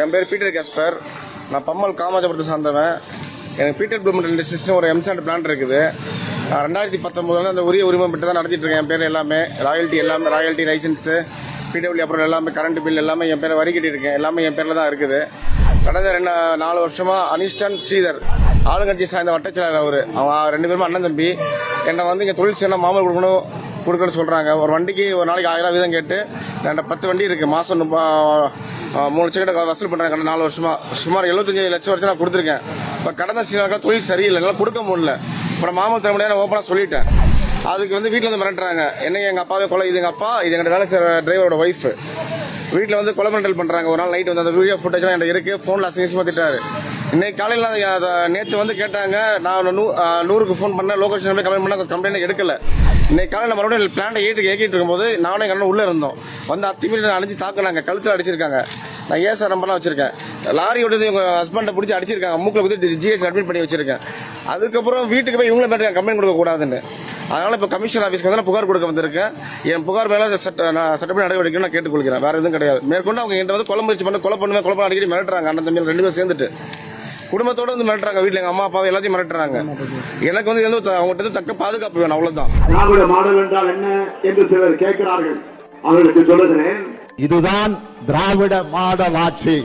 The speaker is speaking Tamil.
என் பேர் பீட்டர் கேஸ்பர். நான் பம்மல் காமாஜபுரத்தை சார்ந்தவன். எனக்கு பீட்டர் ப்ளூமெண்ட் இண்டஸ்ட்ரீஸ்னு ஒரு எம்சாண்ட் பிளான் இருக்குது. ரெண்டாயிரத்தி பத்தொம்போதுல அந்த உரிய உரிமை பெற்று தான் நடத்திட்டு இருக்கேன். என் பேர் எல்லாமே ராயல்ட்டி எல்லாமே ராயல்ட்டி லைசன்ஸு பிடபிள்யூ அப்புறம் எல்லாமே கரண்ட் பில் எல்லாமே என் பேரை வரி கட்டியிருக்கேன். எல்லாமே என் பேரில் தான் இருக்குது. கடந்த ரெண்டு நாலு வருஷமாக அனிஷ்டன் ஸ்ரீதர் ஆளுங்கட்சி சார்ந்த வட்டச்செயலர் அவர். அவன் ரெண்டு பேரும் அண்ணன் தம்பி. என்னை வந்து இங்கே தொழில் செய்யணும் மாமல் கொடுக்கணும். கொடுக்கணும்னு சொல்கிறாங்க ஒரு வண்டிக்கு ஒரு நாளைக்கு ஆயிரம் வீதம் கேட்டு ரெண்டு பத்து வண்டி இருக்குது மாதம் மூணு லட்சம் கிட்ட வசூல் பண்ணுறாங்க கடந்த நாலு வருஷமாக சுமார் எழுபத்தஞ்சு லட்சம் வரைக்கும் நான் கொடுத்துருக்கேன். இப்போ கடந்த சில தொழில் சரியில்லை. என்னால் கொடுக்க முடியல. இப்போ நான் மாமல் திறமையான ஓப்பனாக சொல்லிட்டேன். அதுக்கு வந்து வீட்டில் வந்து மிரட்டுறாங்க. என்ன எங்கள் அப்பாவே கொலை இது எங்கள் அப்பா இது எங்கள் வேலை செய்கிற டிரைவரோட ஒய்ஃபு வீட்டில் வந்து கொலை மெண்டல் பண்ணுறாங்க ஒரு நாள் நைட் வந்து அந்த வீடியோ ஃபுட்டேஜ்லாம் என்கிட்ட இருக்குது ஃபோனில் அசிங்கமாக திட்டாரு இன்னைக்கு காலையில் நேற்று வந்து கேட்டாங்க நான் நூ நூறுக்கு ஃபோன் பண்ணேன். லொகேஷன் போய் கம்ப்ளைண்ட் பண்ண கம்ப்ளைண்ட் எடுக்கல. இன்னைக்கு காலையில் மறுபடியும் பிளான்ட்டை ஏற்றி ஏக்கிட்டு இருக்கும்போது நானும் எங்கள் அண்ணன் உள்ளே இருந்தோம். வந்து அத்திமீறி அடிச்சு தாக்குனாங்க. கழுத்தில் அடிச்சிருக்காங்க. நான் ஏன் நம்பர்லாம் வச்சுருக்கேன்? லாரி ஓடுது உங்க ஹஸ்பண்டை பிடிச்சி அடிச்சிருக்காங்க. மூக்கில் கொடுத்து ஜிஎஸ் அட்மிட் பண்ணி வச்சுருக்கேன். அதுக்கப்புறம் வீட்டுக்கு போய் இவங்களே மேலே கம்ப்ளைண்ட் கொடுக்கக்கூடாதுன்னு. அதனால இப்போ கமிஷன் ஆஃபீஸ்க்கு வந்து நான் புகார் கொடுக்க வந்திருக்கேன். என் புகார் மேலே சட்ட நான் சட்டப்படி நடவடிக்கை நான் கேட்டுக்கொள்கிறேன். வேற எதுவும் கிடையாது. மேற்கொண்டு அவங்க என்கிட்ட வந்து கொலை முயற்சி பண்ணி கொலை பண்ணுவேன் கொலை பண்ண அடிக்கடி மிரட்டுறாங்க. அண்ணன் தம்பி ரெண்டு பேரும் சேர்ந்துட்டு. குடும்பத்தோட வந்து மிரட்டுறாங்க வீட்டில் எங்கள் அம்மா அப்பாவை எல்லாத்தையும் மிரட்டுறாங்க. எனக்கு வந்து எந்த அவங்ககிட்ட தக்க பாதுகாப்பு வேணும் அவ்வளவுதான். திராவிட மாடல் என்றால் என்ன என்று சிலர் கேட்கிறார்கள். அவர்களுக்கு சொல்லுகிறேன். இதுதான் திராவிட மாடல் ஆட்சி.